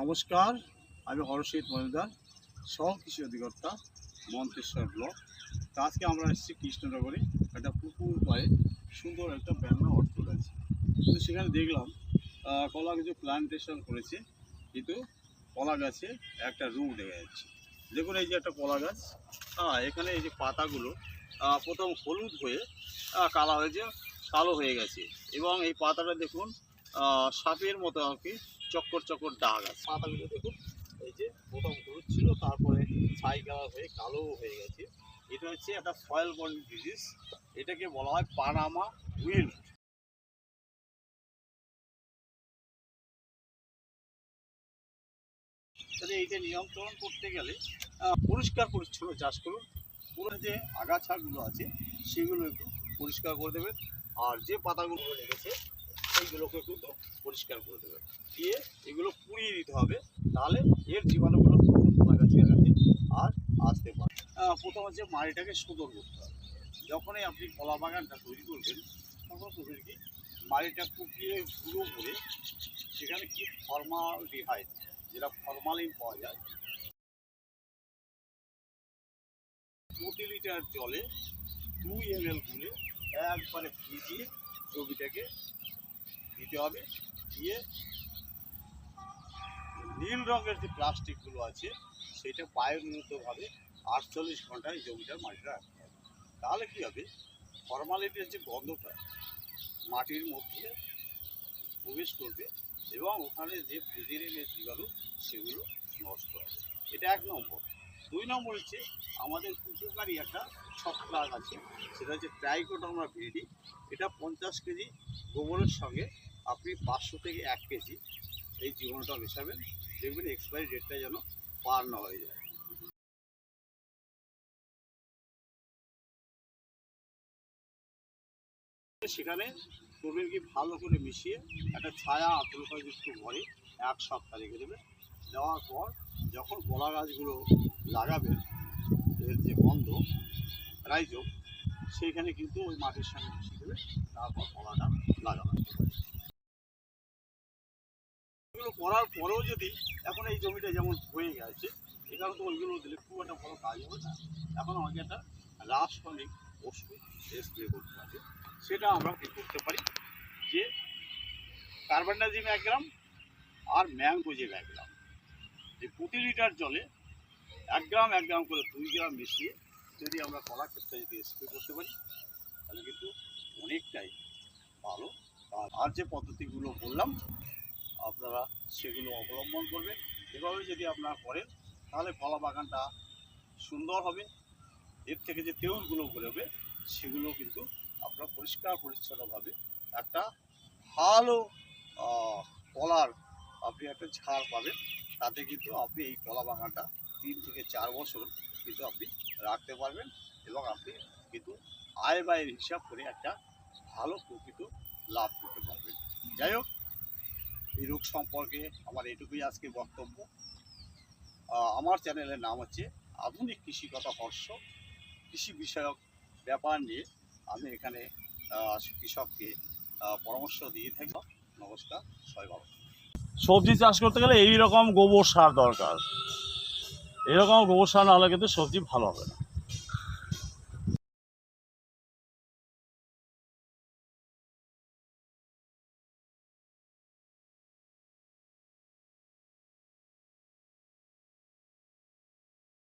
নমস্কার, আমি হরষিত মজুমদার, সহ কৃষি অধিকর্তা মন্তেশ্বর ব্লক। তো আজকে আমরা এসেছি কৃষ্ণনগরে, একটা পুকুর পায়ে সুন্দর একটা ব্যাঙ্গা অর্থ রয়েছে। কিন্তু সেখানে দেখলাম কলা কিছু প্লান্টেশন করেছে, কিন্তু কলা গাছে একটা রোগ দেখা যাচ্ছে। দেখুন এই যে একটা কলা গাছ হ্যাঁ এখানে এই যে পাতাগুলো প্রথম হলুদ হয়ে কালা হয়েছে, কালো হয়ে গেছে। এবং এই পাতাটা দেখুন সাপের মতো আর কি চক্কর চক্কর দাগ আছে। পাতাগুলো দেখুন, এই যে প্রথম হলুদ ছিল, তারপরে ছাই কালার হয়ে কালো হয়ে গেছে। এটা হচ্ছে একটা ফয়েল বন্ড ডিজিজ এটাকে বলা হয় পানামা উইল্ড। তাহলে এইটা নিয়ন্ত্রণ করতে গেলে পরিষ্কার পরিচ্ছন্ন চাষ করুন। পুরো যে আগাছাগুলো আছে, সেগুলো একটু পরিষ্কার করে দেবেন। আর যে পাতাগুলো লেগেছে সেইগুলোকে কিন্তু পরিষ্কার করে দেবে। দিয়ে এগুলো পুড়িয়ে দিতে হবে তাহলে এর জীবাণুগুলো গাছের কাছে আর আসতে পারে প্রথম হচ্ছে মাটিটাকে সুন্দর করতে হবে। যখনই আপনি কলা বাগানটা তৈরি করবেন, তখন করবেন কি, মাটিটা কুপিয়ে গুঁড়ো করে সেখানে কি ফর্মাল ডিহাইড যেটা ফর্মালিন পাওয়া যায়, প্রতি লিটার জলে দুই এম এল গুলে একবারে ভিজিয়ে জমিটাকে দিতে হবে। দিয়ে নীল রঙের যে প্লাস্টিকগুলো আছে, সেটা বায়ুনিয়তভাবে আটচল্লিশ ঘন্টায় জমিটার মাটিটা রাখতে হবে। তাহলে কী হবে? ফর্মালিটির যে গন্ধটা, মাটির মধ্যে প্রবেশ করবে এবং ওখানে যে ফিজিরের জীবাণু, সেগুলো নষ্ট হবে। এটা এক নম্বর। দুই নম্বর হচ্ছে আমাদের উপকারী একটা ছত্রাক আছে, সেটা হচ্ছে ট্রাইকোডার্মা ভিডি। এটা পঞ্চাশ কেজি গোবরের সঙ্গে আপনি পাঁচশো থেকে এক কেজি এই জীবনটা মেশাবেন। দেখবেন এক্সপায়ারি ডেটটা যেন পার না হয়ে যায়। সেখানে করবেন ভালো করে মিশিয়ে একটা ছায়া আত্মকাযুক্ত ঘরে এক সপ্তাহ রেখে দেবে দেওয়ার পর যখন কলা গাছগুলো লাগাবেন এর যে গন্ধ, রাইজো, সেইখানে কিন্তু ওই মাটির সঙ্গে মিশে দেবে, তারপর কলাটা লাগানো এগুলো করার পরেও যদি এখন এই জমিটা যেমন হয়ে গেছে এখানে তো ওইগুলো দিলে খুব একটা ভালো কাজ হবে না। এখন আমাকে একটা রাসায়নিক ওষুধ স্প্রে করতে হবে। সেটা আমরা কি করতে পারি? যে কার্বনডাজিম এক গ্রাম আর ম্যাঙ্গোজেব এক গ্রাম। এই প্রতি লিটার জলে এক গ্রাম এক গ্রাম করে দুই গ্রাম মিশিয়ে যদি আমরা কলা ক্ষেত্রে যদি স্প্রে করতে পারি, তাহলে কিন্তু অনেকটাই ভালো। আর আর যে পদ্ধতিগুলো বললাম, আপনারা সেগুলো অবলম্বন করবেন। এভাবে যদি আপনারা করেন, তাহলে কলা বাগানটা সুন্দর হবে। এর থেকে যে তেউলগুলো বেরোবে, সেগুলো কিন্তু আপনারা পরিষ্কার পরিচ্ছন্নভাবে একটা ভালো কলার আপনি একটা ঝাড় পাবেন। তাতে কিন্তু আপনি এই কলা বাগানটা তিন থেকে চার বছর কিন্তু আপনি রাখতে পারবেন এবং আপনি কিন্তু আয় ব্যয়ের হিসাব করে একটা ভালো প্রকৃত লাভ করতে পারবেন। যাই হোক, এই রোগ সম্পর্কে আমার এটুকুই আজকে বক্তব্য। আমার চ্যানেলের নাম হচ্ছে আধুনিক কৃষিকতা হর্ষ। কৃষি বিষয়ক ব্যাপার নিয়ে আমি এখানে কৃষককে পরামর্শ দিয়ে থাকি। নমস্কার, সবাই ভালো সবজি চাষ করতে গেলে এই রকম গোবর সার দরকার। এরকম গোবর সার না হলে কিন্তু সবজি ভালো হবে না।